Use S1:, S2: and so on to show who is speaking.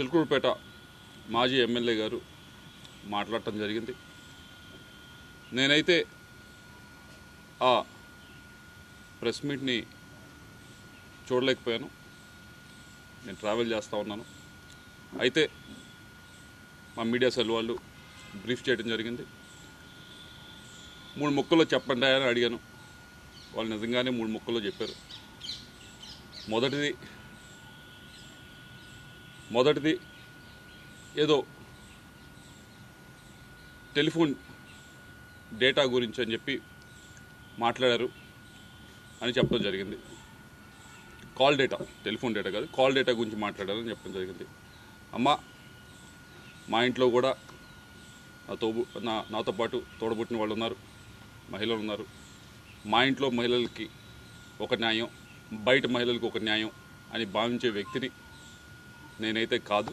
S1: చిలుకూరుపేట మాజీ ఎమ్మెల్యే గారు మాట్లాడటం జరిగింది. నేనైతే ఆ ప్రెస్ మీట్ని చూడలేకపోయాను. నేను ట్రావెల్ చేస్తూ ఉన్నాను. అయితే మా మీడియా సెల్ వాళ్ళు బ్రీఫ్ చేయడం జరిగింది. మూడు ముక్కల్లో చెప్పండి అని అడిగాను. వాళ్ళు నిజంగానే మూడు ముక్కల్లో చెప్పారు. మొదటిది మొదటిది ఏదో టెలిఫోన్ డేటా గురించి అని చెప్పి మాట్లాడారు అని చెప్పడం జరిగింది. కాల్ డేటా టెలిఫోన్ డేటా కాదు కాల్ డేటా గురించి మాట్లాడారని చెప్పడం జరిగింది. అమ్మ మా ఇంట్లో కూడా నా తోబు నా నాతో పాటు తోడబుట్టిన వాళ్ళు ఉన్నారు మహిళలు ఉన్నారు. మా ఇంట్లో మహిళలకి ఒక న్యాయం బయట మహిళలకు ఒక న్యాయం అని భావించే వ్యక్తిని నేనైతే కాదు.